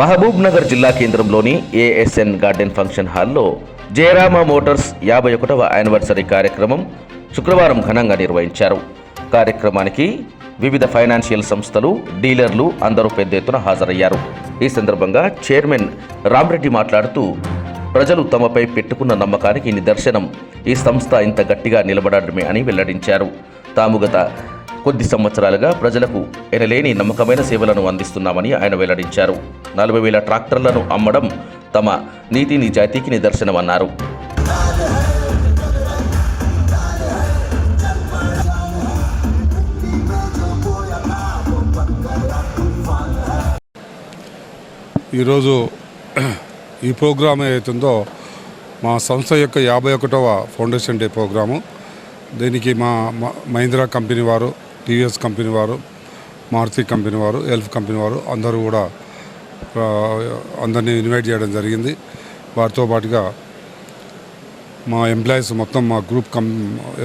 మహబూబ్ నగర్ జిల్లా కేంద్రంలోని ASN garden function హాల్లో జయరామ మోటార్స్ యాభై ఒకటవ యానివర్సరీ కార్యక్రమం శుక్రవారం ఘనంగా నిర్వహించారు. కార్యక్రమానికి వివిధ ఫైనాన్షియల్ సంస్థలు డీలర్లు అందరూ పెద్ద ఎత్తున హాజరయ్యారు. ఈ సందర్భంగా చైర్మన్ రామ్రెడ్డి మాట్లాడుతూ ప్రజలు తమపై పెట్టుకున్న నమ్మకానికి నిదర్శనం. ఈ సంస్థ ఇంత గట్టిగా నిలబడడమే అని వెల్లడించారు. తాము గత కొద్ది సంవత్సరాలుగా ప్రజలకు ఎనలేని నమ్మకమైన సేవలను అందిస్తున్నామని ఆయన వెల్లడించారు. నలభై వేల ట్రాక్టర్లను అమ్మడం తమ నీతి నిజాయితీకి నిదర్శనమన్నారు. ఈరోజు ఈ ప్రోగ్రాం ఏదైతుందో మా సంస్థ యొక్క యాభై ఒకటవ ఫౌండేషన్ డే ప్రోగ్రాము. దీనికి మా మా- మహీంద్రా కంపెనీ వారు టీవీఎస్ కంపెనీ వారు మారుతి కంపెనీ వారు ఎల్ఫ్ కంపెనీ వారు అందరూ కూడా అందరినీ ఇన్వైట్ చేయడం జరిగింది. వారితో పాటుగా మా ఎంప్లాయీస్ మొత్తం మా గ్రూప్ కం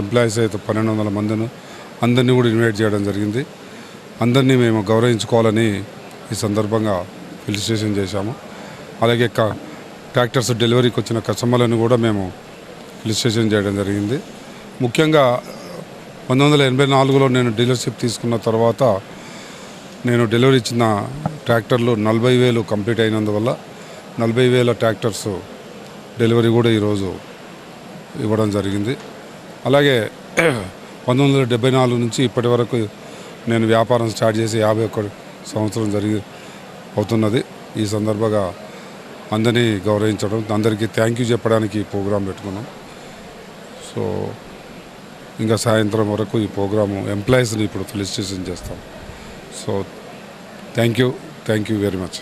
ఎంప్లాయీస్ అయితే పన్నెండు వందల మందిని అందరినీ కూడా ఇన్వైట్ చేయడం జరిగింది. అందరినీ మేము గౌరవించుకోవాలని ఈ సందర్భంగా ఫెలిసిటేషన్ చేశాము. అలాగే క ట్రాక్టర్స్ డెలివరీకి వచ్చిన కస్టమర్లను కూడా మేము ఫెలిసిటేషన్ చేయడం జరిగింది. ముఖ్యంగా పంతొమ్మిది వందల ఎనభై నాలుగులో నేను డీలర్షిప్ తీసుకున్న తర్వాత నేను డెలివరీ ఇచ్చిన ట్రాక్టర్లు నలభై వేలు కంప్లీట్ అయినందువల్ల నలభై వేల ట్రాక్టర్స్ డెలివరీ కూడా ఈరోజు ఇవ్వడం జరిగింది. అలాగే పంతొమ్మిది వందల డెబ్బై నాలుగు నుంచి ఇప్పటి వరకు నేను వ్యాపారం స్టార్ట్ చేసి యాభై ఒక్క సంవత్సరం జరిగి అవుతున్నది. ఈ సందర్భంగా అందరినీ గౌరవించడం అందరికీ థ్యాంక్ యూ చెప్పడానికి ప్రోగ్రాం పెట్టుకున్నాం. సో ఇంకా సాయంత్రం వరకు ఈ ప్రోగ్రాము ఎంప్లాయీస్ని ఇప్పుడు ఫెలిసిటేషన్ చేస్తాం. So thank you thank you very much.